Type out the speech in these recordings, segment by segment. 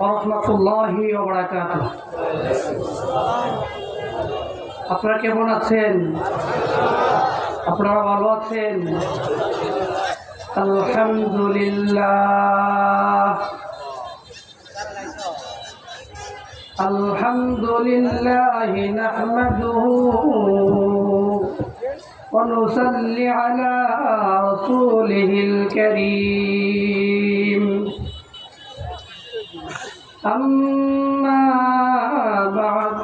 রহমতুল্লাহি আপনারা কেমন আছেন আপনারা ভালো আছেন আলহামদুলিল্লাহ আলহামদুলিল্লাহ নাহমাদুহু ونصلي على رسوله الكريم أما بعد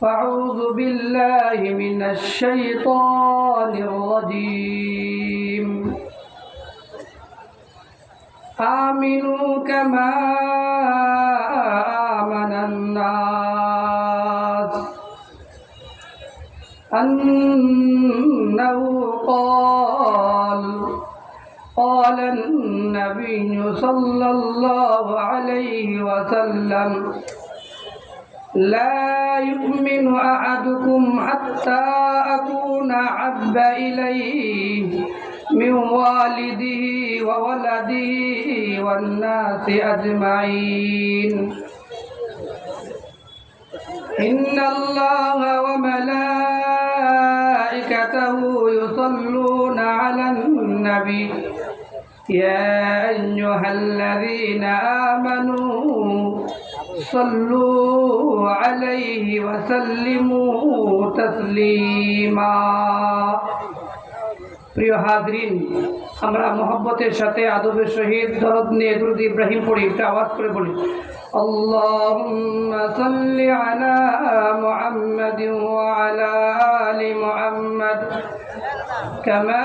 فأعوذ بالله من الشيطان الرجيم آمنوا كما آمن الناس أنه قال قال النبي صلى الله عليه وسلم لا يؤمن أحدكم حتى أكون أحب إليه من والده وولده والناس أجمعين. إن الله وملائكته يصلون على النبي. يا أيها الذين آمنوا صلوا عليه وسلموا تسليما প্রিয় হাজরিন আমরা মোহব্বতের সাথে আদবের সহিত দরদ নিয়ে দুরুদ ইব্রাহিম পড়ি একটা আওয়াজ করে বলি اللهم صل على محمد وعلى آل محمد كما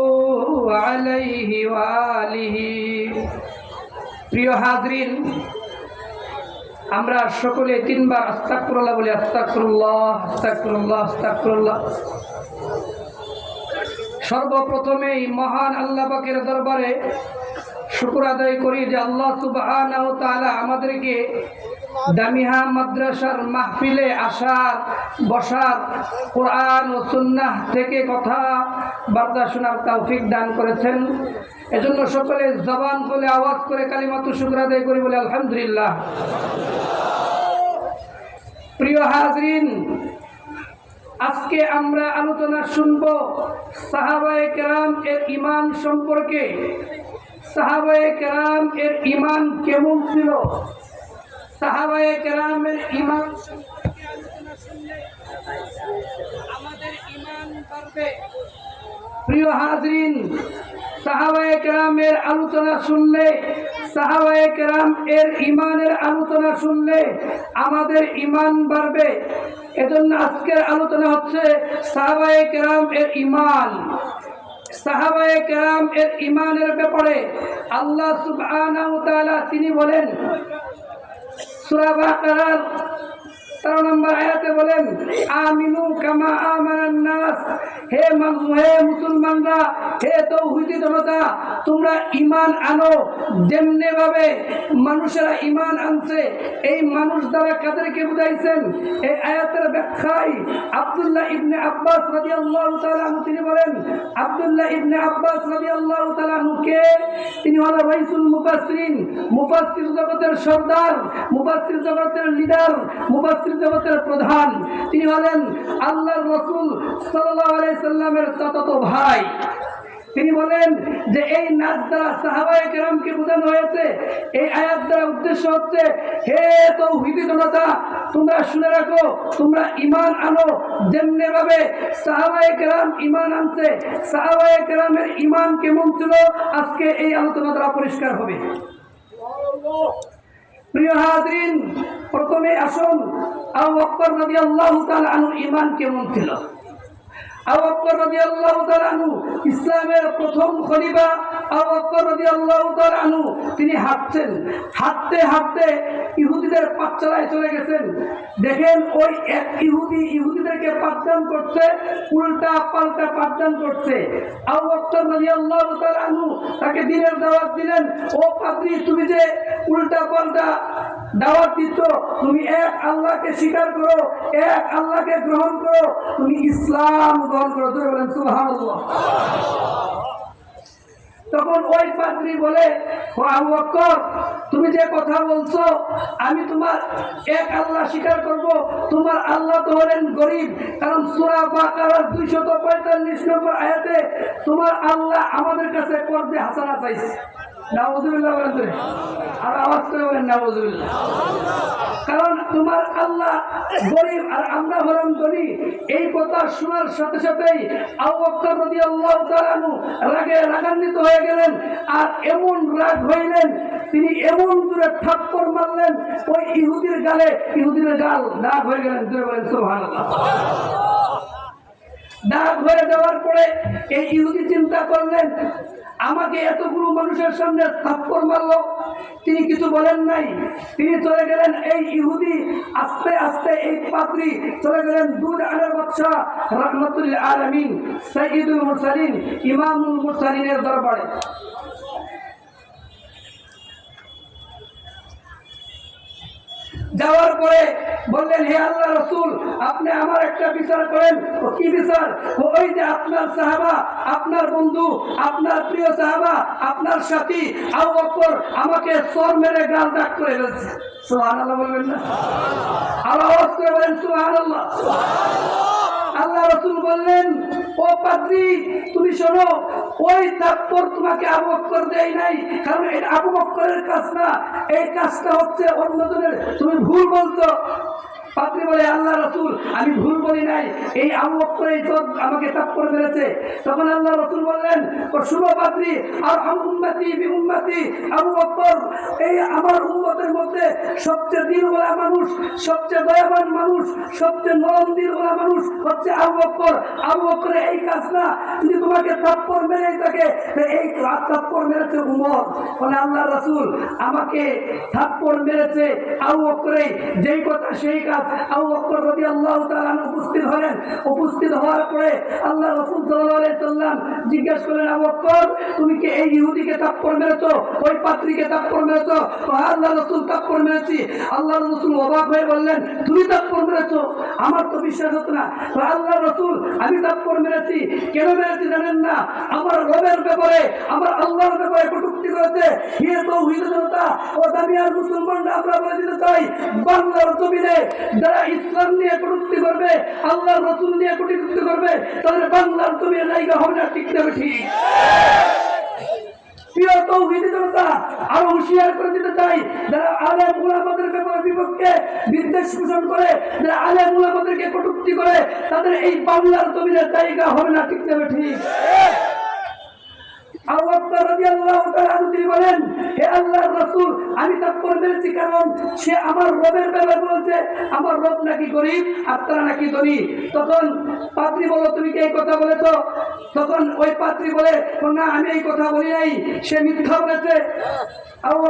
প্রিয় হাজরিন, আমরা সকলে তিনবার আস্তাকুরুল্লাহ বলি আস্তাকুরুল্লাহ আস্তাকুরুল্লাহ আস্তাকুরুল্লাহ সর্বপ্রথমেই মহান আল্লাহ পাকের দরবারে শুকুর আদায় করি যে আল্লাহ সুবাহ আমাদেরকে দামিহা মাদ্রাসার মাহফিলে আসার, বসার কোরআন ও সুন্নাহ থেকে কথা বার্তা শোনার তৌফিক দান করেছেন। এজন্য সকলে জবান বলে, আওয়াজ করে কালিমাতু শুকর আদায় করি বলে আলহামদুলিল্লাহ। প্রিয় হাজরিন, আজকে আমরা আলোচনা শুনব সাহাবায়ে কেরাম এর ইমান সম্পর্কে। সাহাবায়ে কেরাম এর ইমান কেমন ছিল? সাহাবায়ে কেরামের ইমান সম্পর্কে আলোচনা শুনলে আমাদের ইমান বাড়বে। প্রিয় হাজরিন সাহাবায়ে কেরামের আলোচনা শুনলে সাহাবায়ে কেরাম এর ইমানের আলোচনা শুনলে আমাদের ইমান বাড়বে। এজন্য আজকের আলোচনা হচ্ছে সাহাবায়ে কেরাম এর ইমান সাহাবায়ে কেরাম এর ইমানের ব্যাপারে আল্লাহ সুবহানাহু তাআলা তিনি বলেন সূরা বাকারার তেরো নম্বর আয়াতে বলেন আমিনু কামা নাস হে হে মুসলমানরা, হে তৌহিদি জনতা, তোমরা ইমান আনো। যেমনে ভাবে মানুষেরা ইমান আনছে, এই মানুষ দ্বারা কাদেরকে বুঝাইছেন? এই আয়াতের ব্যাখ্যায় আব্দুল্লাহ ইবনে আব্বাস রাদিয়াল্লাহু তাআলা আনহু, তিনি বলেন, আব্দুল্লাহ ইবনে আব্বাস রাদিয়াল্লাহু তাআলা আনহু কে? তিনি হলেন রাইসুল মুফাসসিরিন, মুফাসসির জগতের সর্দার, মুফাসসির জগতের লিডার, মুফাসসির জগতের প্রধান। তিনি হলেন আল্লাহর রসুল আলাইহি সাল্লামের ভাই। তিনি বলেন যে এই নাচ দ্বারা কেরামকে বোঝানো হয়েছে। এই আয়াত দ্বারা উদ্দেশ্য হচ্ছে, হে তৌহিদি জনতা, তোমরা শুনে রাখো, তোমরা ইমান আনো। ভাবে কেরাম ইমান আনছে, সাহাবায়ে কেরামের ইমান কেমন ছিল, আজকে এই আলোচনা দ্বারা পরিষ্কার হবে। প্রিয় হাজরিন, প্রথমে আসুন, আবু বকর রাদিয়াল্লাহু তাআলা ঈমান কেমন ছিল আবু বকর রাদিয়াল্লাহু তাআলা আনহু ইসলামের প্রথম খলিফা আনহু, তিনি হাঁটছেন। হাঁটতে হাঁটতে ইহুদিদের পাঠশালায় চলে গেছেন। দেখেন ওই এক ইহুদি ইহুদিদেরকে পাঠদান করছে উল্টা পাল্টা পাঠদান করছে। আবু বকর রাদিয়াল্লাহু তাআলা আনহু তাকে দিনের দাওয়াত দিলেন, ও পাদ্রী, তুমি যে উল্টা পাল্টা দাওয়াত দিচ্ছ, তুমি এক আল্লাহকে স্বীকার করো, এক আল্লাহকে গ্রহণ করো, তুমি ইসলাম গ্রহণ করো। তুমি বলেন, সুবহানাল্লাহ। তখন ওই পাত্রী বলে বকর তুমি যে কথা বলছো, আমি তোমার এক আল্লাহ স্বীকার করব। তোমার আল্লাহ তো হলেন গরিব। কারণ সুরা বাকারার দুইশত পঁয়তাল্লিশ নম্বর আয়াতে তোমার আল্লাহ আমাদের কাছে করতে হাসানা চাইছে। আর কারণ তোমার আল্লাহ গরিব আর এই কথা শোনার সাথে সাথেই রাগে রাগান্বিত হয়ে গেলেন আর এমন রাগ হইলেন, তিনি এমন জোরে থাপ্পড় মারলেন, ওই ইহুদির গালে ইহুদির গাল দাগ হয়ে গেলেন। জোরে বলেন, সুবহানাল্লাহ। দাগ হয়ে যাওয়ার পরে এই ইহুদি চিন্তা করলেন আমাকে এতগুলো মানুষের সামনে থাপ্পড় মারল। তিনি কিছু বলেন নাই। তিনি চলে গেলেন এই ইহুদি, আস্তে আস্তে এই পাত্রি চলে গেলেন দুধ আলের বাদশাহ রহমতুল্লাহ আলমিন সঈদুল মুসালিন ইমামুল মুসালিনের দরবারে। যাওয়ার পরে বললেন হে আল্লাহ রসুল আপনি আমার একটা বিচার করেন। ও কি বিচার? ওই যে আপনার সাহাবা আপনার বন্ধু আপনার প্রিয় সাহাবা আপনার সাথী আবু বকর আমাকে সর মেরে গাল ডাক করে ফেলছে। সুবহানাল্লাহ বলবেন না? আর আওয়াজ করে বলেন সুবহানাল্লাহ। আল্লাহ রসুল বললেন ও পাত্রী তুমি শোনো ওই তাৎপর তোমাকে আবু বক্কর দেয় নাই, কারণ এটা আবু বক্করের কাজ না। এই কাজটা হচ্ছে অন্যজনের। তুমি ভুল বলছো। পাত্রী বলে, আল্লাহ রসুল, আমি ভুল বলি নাই। এই আবু বক্কর এই চোখ আমাকে তাৎপর মেরেছে তখন আল্লাহ রসুল বললেন, ও শুভ পাত্রী, আর উম্মতি বি আবু বক্কর, এই আমার উম্মতের মধ্যে সবচেয়ে দিনওয়ালা মানুষ, সবচেয়ে দয়াবান মানুষ, সবচেয়ে নরম দিনওয়ালা মানুষ হচ্ছে আবু বক্কর। আবু বক্করের এই কাজ না, যদি তোমাকে থাপ্পড় মেরেই থাকে এই থাপ্পড় মেরেছে উমর। মানে আল্লাহ রসুল আমাকে থাপ্পড় মেরেছে আবু বক্করে যেই কথা সেই কাজ রবি আল্লাহ উপস্থিত উপস্থিত হওয়ার পরে আল্লাহ জিজ্ঞেস করলেন আবু তুমি কি এই ইহুদিকে থাপ্পড় মেরেছো, ওই পাত্রীকে থাপ্পড় মেরেছো, আল্লাহ রসুল থাপ্পড় মেরেছি। আল্লাহ রসুল অবাক হয়ে বললেন, তুমি থাপ্পড় মেরেছো? আমার তো বিশ্বাস হতো না। আল্লাহ রসুল, আমি থাপ্পড় মেরেছি। কেন মেরেছি জানেন না? আমার রবের ব্যাপারে, আমার আল্লাহর ব্যাপারে কটুক্তি করেছে। হে তো হুইল ও দামিয়ার মুসলমানরা, আমরা বলে দিতে চাই, বাংলার জমিনে যারা ইসলাম নিয়ে কটুক্তি করবে আল্লাহ রসুল নিয়ে কটুক্তি করবে, তাদের বাংলার জমিনে জায়গা হবে না, ঠিক যাবে ঠিক? প্রিয় তৌহিদি জনতা আরও হুঁশিয়ার করে দিতে চাই। যারা আলেম মুলামাদের ব্যাপারে বিপক্ষে বিদ্বেষ পোষণ করে, যারা আলেম মুলামাদেরকে কটুক্তি করে, তাদের এই বাংলার জমিনের জায়গা হবে না, ঠিক নেবে ঠিক আবু বকর রাদিয়াল্লাহু বলেন, হে আল্লাহর রাসূল, আমি তাকবীর মেরেছি কারণ সে আমার রবের ব্যাপারে বলছে, আমার রব নাকি গরিব, আর নাকি ধনী। তখন পাত্রী বলো, তুমি কি এই কথা বলেছ? তখন ওই পাত্রী বলে, না, আমি এই কথা বলি নাই, সে মিথ্যা বলেছে। আবু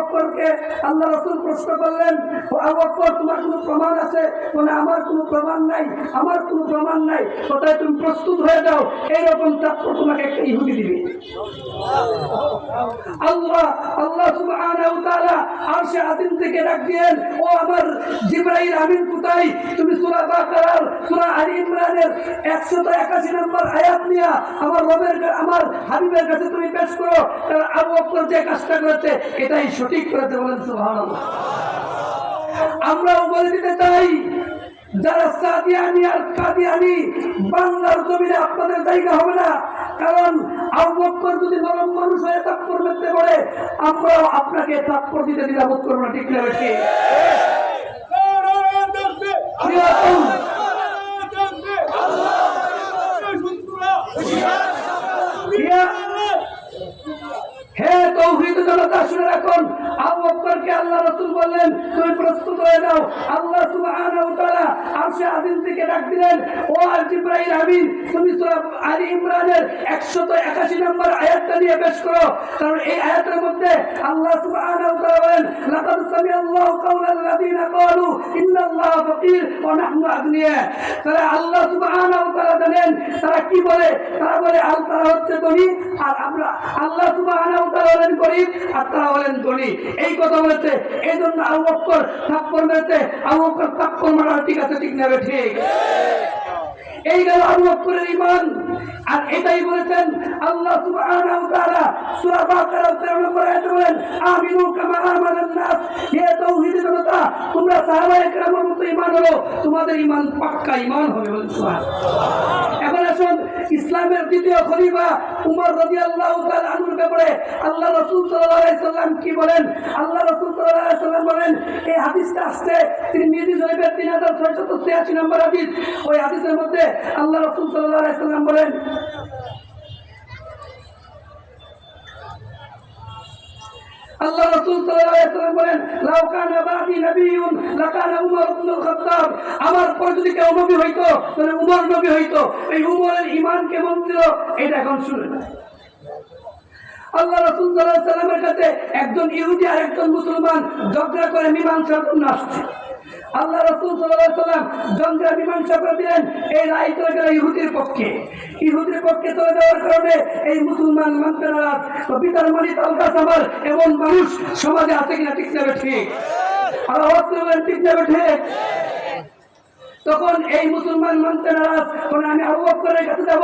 আল্লাহ রাসূল প্রশ্ন করলেন, ও আমার কোনো প্রমাণ কোথায় তুমি প্রস্তুত হয়ে ওয়া তাআলা আজিম থেকে ডাক দিয়েন, ও আমার জিবরাইল, আমিন কোথায়? তুমি সূরা বাকারার, সূরা আলী ইমরানের 181 নম্বর আয়াত নিয়ে আমার রবের আমার হাবিবের কাছে তুমি পেশ করো। কারণ আবু যে কাজটা করেছে এটাই সঠিক করেছে বলেন সুবহানাল্লাহ। আমরাও বলে দিতে চাই যারা সাদিয়ানি আর কাদিয়ানি বাংলার জমিনে আপনাদের জায়গা হবে না। কারণ যদি নরম মানুষ হয়ে তাৎপর মেতে আমরাও আপনাকে তাৎপর দিতে দ্বিধাবোধ করব না ঠিক না বেশি? হে তৌহিদ জনতা শুনে রাখুন। আবু বকরকে আল্লাহ রাসূল বললেন, তুমি প্রস্তুত যাও আল্লাহ সুবহানাহু তাআলা আরশে আজিম থেকে ডাক দিলেন, ও আর জিবরাইল আমিন তুমি সূরা আলী ইমরানের 181 নম্বর আয়াতটা নিয়ে পেশ করো। কারণ এই আয়াতের মধ্যে আল্লাহ সুবহানাহু তাআলা বলেন, লাকাদ সামিআল্লাহু কাওলাল লাযিনা ক্বালু, ইন্নাল্লাহা ফাকির ওয়া নাহনু আগনিয়া। তারা কি বলে? তারা বলে, আল তারা হচ্ছে ধনী। আর আমরা আল্লাহ সুবহানাহু তাআলা হলেন গরিব। আর তারা হলেন ধনী। এই কথা বলেছে, এই জন্য আবু বকর থাপ্পর মেরেছে। আবু বকর থাপ্পর মারা, ঠিক আছে, ঠিক নেবে ঠিক? এই গেল আবু বকরের ঈমান। আর এটাই বলেছেন আল্লাহ সুবহানাহু ওয়া তাআলা সূরা বাকারা 13 নম্বর আয়াতে বলেন আমিনু কামা আমানান নাস। হে তাওহীদ জনতা, তোমরা সাহাবায়ে কেরামের মতো ঈমান হলো তোমাদের ঈমান পাক্কা ঈমান হবে বলেন সুবহানাল্লাহ। এখন আসুন ইসলামের দ্বিতীয় খলিফা উমর রাদিয়াল্লাহু তাআলা আনহুর ব্যাপারে আল্লাহ রাসূল সাল্লাল্লাহু আলাইহি সাল্লাম কি বলেন? আল্লাহ রাসূল সাল্লাল্লাহু আলাইহি সাল্লাম বলেন, এই হাদিসটা আসছে তিরমিজি শরীফের 3686 নম্বর হাদিস। ওই হাদিসের মধ্যে আল্লাহ রাসূল সাল্লাল্লাহু আলাইহি সাল্লাম বলেন আল্লাহ রাসূল সাল্লাল্লাহু আলাইহি ওয়াসাল্লাম বলেন, লাউ কানা বাদি নবিয়ুন, লাকানা উমর খাত্তাব। আমার পরে যদি কেউ নবী হইতো, তাহলে উমর নবী হইতো। এই উমরের ঈমান কেমন ছিল এটা এখন শুনেন আল্লাহ রাসূল সাল্লাল্লাহু আলাইহি ওয়াসাল্লামের কাছে একজন ইহুদি আর একজন মুসলমান ঝগড়া করে মীমাংসার জন্য আসছে। আল্লাহ রাসূল সাল্লাম ঝগড়া মীমাংসা করে দিলেন। এই রায় চলে গেল ইহুদির পক্ষে। ইহুদির পক্ষে চলে যাওয়ার কারণে এই মুসলমান মানতে নারাজ তো পিতার মালিক আলকা সামার এমন মানুষ সমাজে আছে কিনা ঠিক যাবে ঠিক আর আওয়াজ ঠিক যাবে ঠিক তখন এই মুসলমান মানতে নারাজ আমি আবু বকরের কাছে যাব।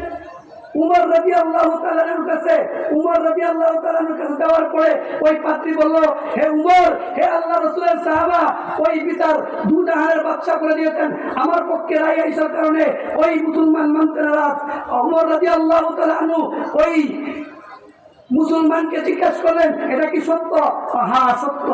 উমর রবি আল্লাহ কাছে, উমর রবি আল্লাহ কাছে যাওয়ার পরে ওই পাত্রী বলল, হে উমর, হে আল্লাহ রসুলের সাহাবা, ওই বিচার দু জাহানের করে দিয়েছেন। আমার পক্ষে রায় আইসার কারণে ওই মুসলমান মানতে নারাজ। উমর রবি আল্লাহ তালানু ওই মুসলমানকে জিজ্ঞাসা করলেন, এটা কি সত্য? হ্যাঁ সত্য।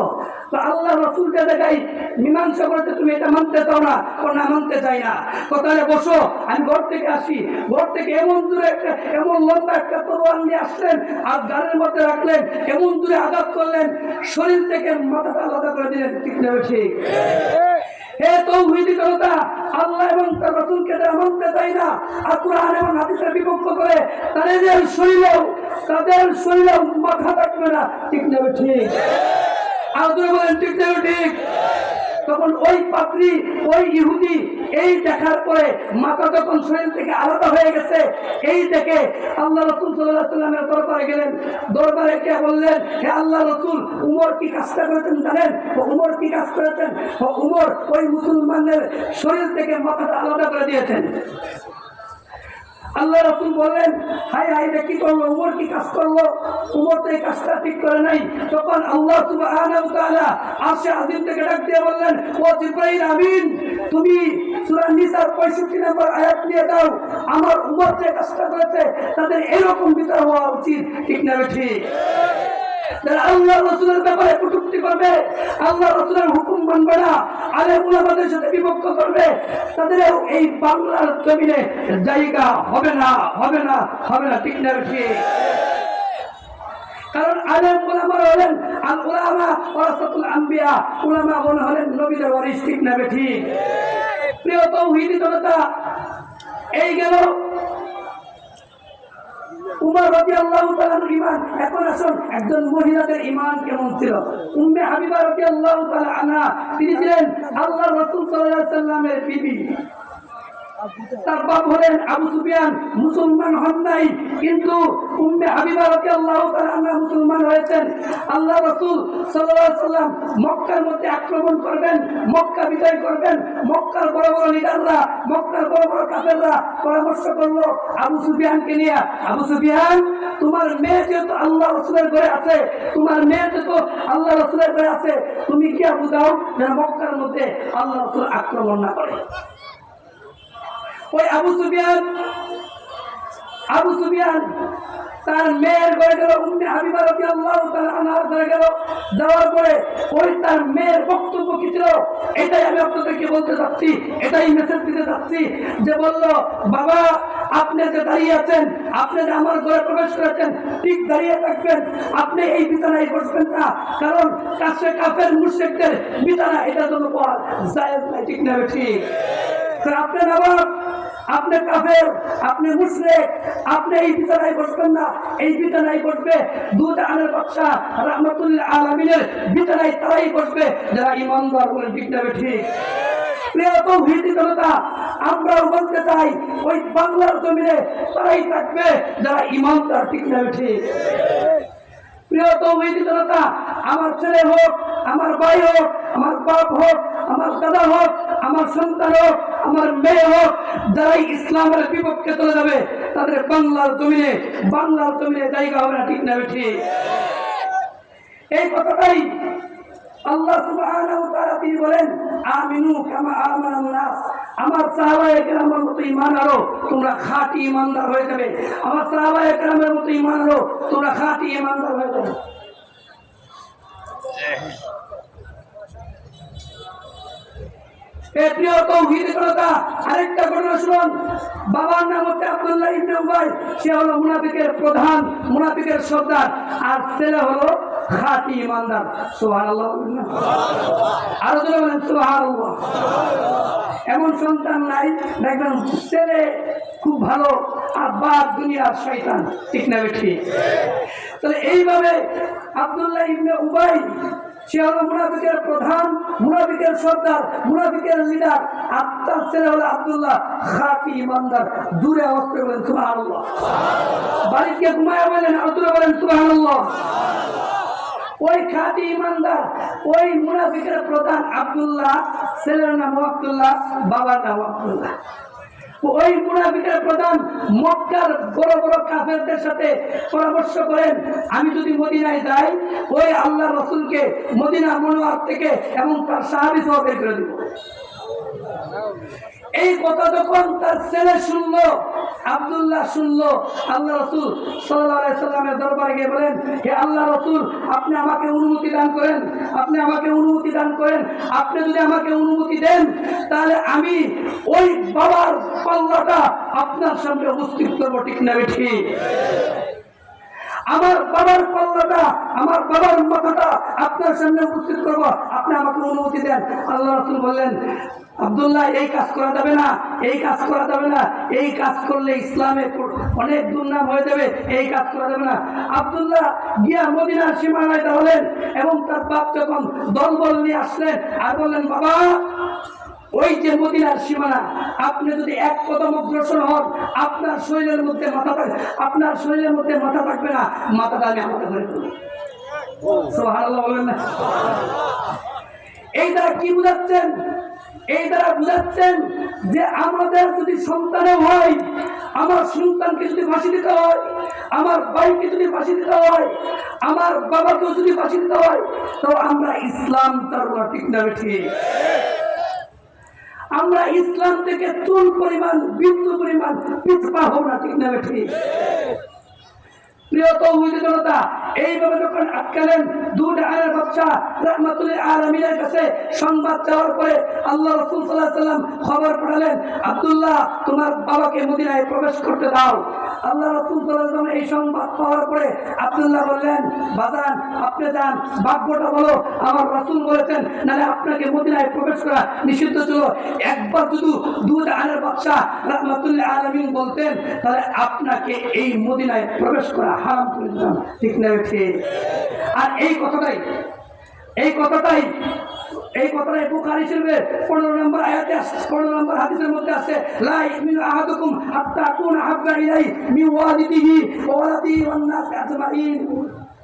তো আল্লাহ রসুলকে দেখাই, মীমাংসা করতে তুমি এটা মানতে চাও না না, মানতে চাই না। কোথায় বসো, আমি ঘর থেকে আসি। ঘর থেকে এমন দূরে একটা, এমন লম্বা একটা তরোয়াল নিয়ে আসলেন, আর গানের মধ্যে রাখলেন, এমন দূরে আঘাত করলেন, শরীর থেকে মাথাটা আলাদা করে দিলেন, ঠিক নেবে ঠিক? হে তৌহিদি জনতা আল্লাহ এবং তার রসুলকে যারা মানতে চাই না, আর কোরআন এবং হাদিসের করে, তাদের শরীরেও তাদের শরীরেও মাথা থাকবে না। ঠিক নেবে ঠিক। তুমি বলেন, ঠিক নেবে ঠিক। তখন ওই পাত্রী ওই ইহুদি, এই দেখার পরে মাথা যখন শরীর থেকে আলাদা হয়ে গেছে, এই দেখে আল্লাহ রসুল সাল্লাহ দরবারে গেলেন। দরবারে কে বললেন, হে আল্লাহ রসুল, উমর কি কাজটা করেছেন জানেন? উমর কি কাজ করেছেন? উমর ওই মুসলমানদের শরীর থেকে মাথাটা আলাদা করে দিয়েছেন। আল্লাহ রসুল বলেন হাই হাই রে কি করল উমর কি কাজ করল? উমর তো এই কাজটা ঠিক করে নাই। তখন আল্লাহ আসে আজিম থেকে ডাক দিয়ে বললেন, ও জিব্রাহিম আমিন, তুমি সূরা নিসার 65 নম্বর আয়াত নিয়ে দাও আমার উমর যে কাজটা করেছে, তাদের এরকম বিচার হওয়া উচিত। ঠিক না ঠিক? যারা আল্লাহ রসুলের ব্যাপারে কটুক্তি করবে আল্লাহ রসুলের হুকুম মানবে না আলেম উলামাদের সাথে বিভক্ত করবে। তাদের এই বাংলার জমিনে জায়গা হবে না হবে না হবে না, ঠিক না কারণ আলেম উলামারা হলেন আল উলামা ওরাসাতুল আম্বিয়া, উলামা মনে হলেন নবীদের ওয়ারিস ঠিক না ঠিক প্রিয় তৌহিদি জনতা, এই গেল উমর রবি আল্লাহ ইমান এখন আসুন, একজন মহিলাদের ইমান কেমন ছিল? উম্মে হাবিবা রবি আল্লাহ আনা তিনি ছিলেন আল্লাহ রসুল সাল্লাহ সাল্লামের বিবি। তার মুসলমান হন নাই, কিন্তু আল্লাহ আক্রমণ করবেন, মক্কা মক্কার পরামর্শ করল আবু সুফিয়ানকে নিয়ে। আবু সুফিয়ান, তোমার মেয়ে যেহেতু আল্লাহ রসুলের ঘরে আছে, তোমার মেয়ে যেহেতু আল্লাহ রসুলের ঘরে আছে, তুমি কি বুঝাও মক্কার মধ্যে আল্লাহ রসুল আক্রমণ না করে? ওই আবু সুফিয়ান আবু সুফিয়ান তার মেয়ের ঘরে গেল, উম্মে হাবিবা রাজি আল্লাহ আনার ঘরে গেল। যাওয়ার পরে ওই তার মেয়ের বক্তব্য কি ছিল? এটাই আমি আপনাদেরকে বলতে চাচ্ছি এটাই মেসেজ দিতে চাচ্ছি যে বলল, বাবা, আপনি যে দাঁড়িয়ে আছেন, আপনি যে আমার ঘরে প্রবেশ করেছেন, ঠিক দাঁড়িয়ে থাকবেন। আপনি এই বিছানায় বসবেন না, কারণ কাছে কাফের মুর্শেকদের বিছানা এটার জন্য পাওয়া যায় না, ঠিক না, ঠিক? তো আপনি নবাব আপনি কাফের, আপনি মুশরিক, আপনি এই বিছানায় বসবেন না। এই বিছানায় বসবে দুধ আনের বাচ্চা রহমতুল্লাহ আলমিনের বিছানায় তারাই বসবে। যারা ইমানদার বলে ঠিক না ঠিক আমরাও বলতে চাই, ওই বাংলার জমিনে তারাই থাকবে যারা ইমানদার ঠিক না ঠিক প্রিয় তৌহিদি জনতা, আমার ছেলে হোক, আমার ভাই হোক, আমার বাপ হোক আমার দাদা হোক, আমার সন্তান হোক, আমার মেয়ে হোক, যারাই ইসলামের বিপক্ষে চলে যাবে, তাদের বাংলার জমিনে বাংলার জমিনে জায়গা হবে না, ঠিক না ঠিক এই কথাটাই আল্লাহ তিনি বলেন, আমিনু কামা আমার সাহাবায়ে কেরামের মতো ঈমান আনো, তোমরা খাঁটি ঈমানদার হয়ে যাবে। আমার সাহাবায়ে কেরামের মতো ঈমান আনো, তোমরা খাঁটি ঈমানদার হয়ে যাবে। আরেকটা ঘটনা নাম সে হলো মুনাফিকের প্রধান, মুনাফিকের আর ইমানদার। এমন সন্তান নাই, দেখবেন ছেলে খুব ভালো আর বাপ দুনিয়ার শয়তান। ঠিক না, ঠিক। তাহলে এইভাবে আব্দুল্লাহ ইবনে উবাই সে হলো মুনাফিকের প্রধান, মুনাফিকের সর্দার, মুনাফিকের লিডার আত্মার ছেলে হলো আব্দুল্লাহ খাতি ইমানদার। দূরে করে বলেন সুবাহ বাড়িতে ঘুমায় বলেন, আব্দুল্লাহ বলেন সুবাহ ওই খাটি ইমানদার, ওই মুনাফিকের প্রধান আব্দুল্লাহ, ছেলের নাম আব্দুল্লাহ, বাবার নাম আব্দুল্লাহ। ওই মুনাফিকের প্রধান মক্কার বড় বড় কাফেরদের সাথে পরামর্শ করেন, আমি যদি মদিনায় যাই, ওই আল্লাহ রসুলকে মদিনা মনোয়ার থেকে এবং তার সাহাবি সহ বের করে দিব। এই কথা যখন তার ছেলে শুনলো আব্দুল্লাহ শুনলো, আল্লাহ রসুল সাল্লাহ সাল্লামের দরবারে গিয়ে বলেন, হে আল্লাহ রসুল, আপনি আমাকে অনুমতি দান করেন, আপনি আমাকে অনুমতি দান করেন, আপনি যদি আমাকে অনুমতি দেন, তাহলে আমি ওই বাবার পাল্লাটা আপনার সামনে উপস্থিত করব, ঠিক না ঠিক আমার বাবার পাল্লাটা, আমার বাবার মাথাটা আপনার সামনে উপস্থিত করব আপনি আমাকে অনুমতি দেন। আল্লাহ রসুল বললেন, আব্দুল্লাহ, এই কাজ করা যাবে না, এই কাজ করা যাবে না, এই কাজ করলে ইসলামে অনেক দুর্নাম হয়ে যাবে, এই কাজ করা যাবে না। আব্দুল্লাহ গিয়া মদিনার সীমানায় দাঁড়ালেন এবং তার বাপ যখন দলবল নিয়ে আসলেন, আর বললেন, বাবা, ওই যে মদিনার সীমানা, আপনি যদি এক কদম অগ্রসর হন, আপনার শরীরের মধ্যে মাথা থাকবে আপনার শরীরের মধ্যে মাথা থাকবে না, মাথাটা আমি আমাদের ঘরে তুলি সুবহানাল্লাহ বলেন না? এই দ্বারা কি বুঝাচ্ছেন? এই দ্বারা বুঝাচ্ছেন যে আমাদের যদি সন্তানও হয়, আমার সন্তানকে যদি ফাঁসি দিতে হয়, আমার ভাইকে যদি ফাঁসি দিতে হয়, আমার বাবাকেও যদি ফাঁসি দিতে হয়, তো আমরা ইসলাম তার ঠিক না ঠিক? আমরা ইসলাম থেকে চুল পরিমাণ, বিন্দু পরিমাণ পিছপা হব না, ঠিক না ঠিক? প্রিয় জনতা এইভাবে যখন আটকালেন দুটা আয়ের বাচ্চা রহমাতুল্লাহ আলমিনের কাছে সংবাদ চাওয়ার পরে আল্লাহ রসুল সাল্লাহ সাল্লাম খবর পাঠালেন, আব্দুল্লাহ, তোমার বাবাকে মদিনায় প্রবেশ করতে দাও। আল্লাহ রসুল সাল্লাম এই সংবাদ পাওয়ার পরে আব্দুল্লাহ বললেন, বাজান, আপনি যান, ভাগ্যটা বলো। আমার রসুল বলেছেন, নাহলে আপনাকে মদিনায় প্রবেশ করা নিষিদ্ধ ছিল। একবার শুধু দুধ আনের বাচ্চা রহমাতুল্লাহ আলমিন বলতেন, তাহলে আপনাকে এই মদিনায় প্রবেশ করা হারাম করে দিলাম ঠিক না ঠিক আর এই কথাটাই এই কথাটাই এই কথাটাই বুখারি শরীফের 15 নম্বর আয়াতে আসছে পনেরো নম্বর হাদিসের মধ্যে আছে, লা ইমিনু আহাদুকুম হাত্তা কুন হাব্বা ইলাই মি ওয়ালিদিহি ওয়া ওয়ালাদিহি ওয়ান আজমাইন।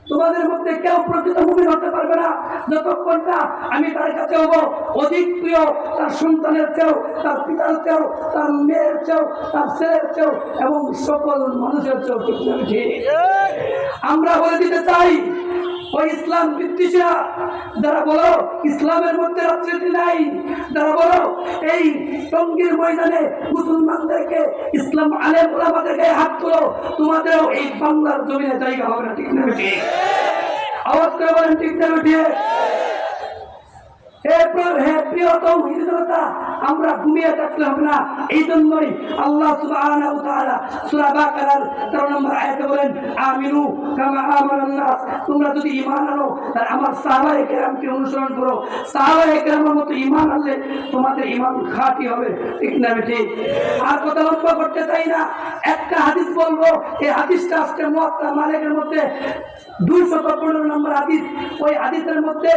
তোমাদের মধ্যে কেউ প্রকৃত মুমিন হতে পারবে না। যতক্ষণ না আমি তার কাছে হব, অধিক প্রিয় তার সন্তানের চেয়েও, তার পিতার চেয়েও, তার মেয়ের চেয়েও, তার ছেলের চেয়েও এবং সকল মানুষের চেয়েও আমরা বলে দিতে চাই ওই ইসলাম বিদ্বেষীরা, যারা বলো ইসলামের মধ্যে রাজনীতি নাই, যারা বলো এই টঙ্গির ময়দানে মুসলমানদেরকে, ইসলাম আলেম ওলামাদের গায়ে হাত তুলো, তোমাদেরও এই বাংলার জমিনে জায়গা হবে না, ঠিক না, ঠিক? আওয়াজ করে বলেন, ঠিক না, ঠিক? হে প্র- হে প্রিয়তম হিন্দু আমরা আল্লাহ সূরা বাকারার 13 নম্বর আয়াতে বলেন, আমিনু তোমরা যদি ঈমান আনো, তাহলে আমার সাহাবায়ে কেরামকে অনুসরণ করো। সাহাবায়ে কেরামের মতো ঈমান আনলে তোমাদের ঈমান খাঁটি হবে। ঠিক না ঠিক আর কথা লম্বা করতে চাই না। একটা হাদিস বলব, এই হাদিসটা আজকে মুয়াত্তা মালিকের মধ্যে দুইশত পনেরো নম্বর হাদিস। ওই হাদিসের মধ্যে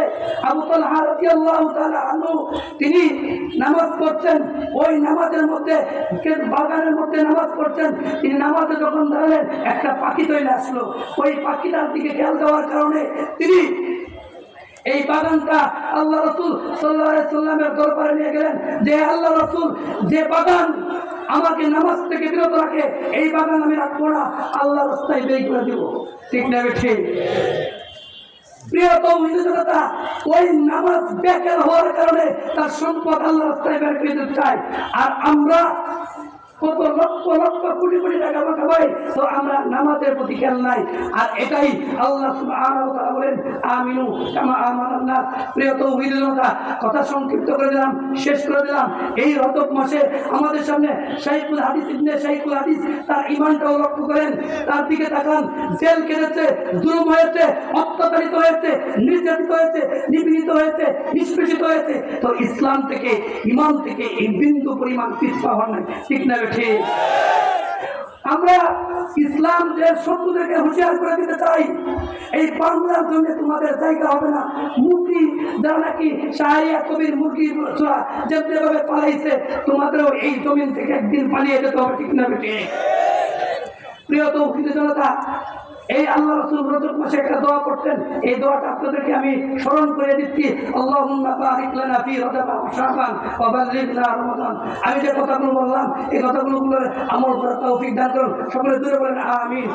আবু তালহা রাদিয়াল্লাহু তাআলা তিনি নামাজ পড়ছেন। ওই নামাজের মধ্যে বাগানের মধ্যে নামাজ পড়ছেন? তিনি নামাজে যখন দাঁড়ালেন, একটা পাখি চলে আসলো। ওই পাখিটার দিকে খেয়াল দেওয়ার কারণে তিনি এই বাগানটা আল্লাহ রসুল সাল্লাহ সাল্লামের দরবারে নিয়ে গেলেন। যে আল্লাহ রসুল যে বাগান আমাকে নামাজ থেকে বিরত রাখে, এই বাগান আমি রাখব না, আল্লাহ রাস্তায় বের করে দিব। ঠিক না ঠিক? তার সম্পদ আল্লাহ আর আমরা কত লক্ষ লক্ষ কোটি কোটি টাকা কামাই তো আমরা নামাজের প্রতি খেয়াল নাই। আর এটাই আল্লাহ বলেন, আমিনু কামা আমানান নাস। প্রিয়তম হিন্দু কথা সংক্ষিপ্ত করে দিলাম, শেষ করে দিলাম। এই রজব মাসে আমাদের সামনে শাইখুল হাদিস ইবনে শাইখুল হাদিস তার ইমানটাও লক্ষ্য করেন। তার দিকে তাকান, জেল কেটেছে, জুলুম হয়েছে, অত্যাচারিত হয়েছে, নির্যাতিত হয়েছে, নিপীড়িত হয়েছে, নিষ্পেষিত হয়েছে। তো ইসলাম থেকে ইমান থেকে এই বিন্দু পরিমাণ পিছপা হওয়ার নাই। ঠিক না ঠিক আমরা ইসলাম যে শত্রুদেরকে হুঁশিয়ার করে দিতে চাই। এই বাংলার জন্য তোমাদের জায়গা হবে না। মুরগি যারা নাকি শাহরিয়া কবির মুরগি যেভাবে পালাইছে, তোমাদেরও এই জমিন থেকে একদিন পালিয়ে যেতে হবে, ঠিক না বেটে প্রিয় তো জনতা এই আল্লাহ রসুল রজব পাশে একটা দোয়া করতেন। এই দোয়াটা আপনাদেরকে আমি স্মরণ করে দিচ্ছি। আমি যে কথাগুলো বললাম, এই কথাগুলো গুলো আমল করুন। সকলে দূরে বলেন আলামিন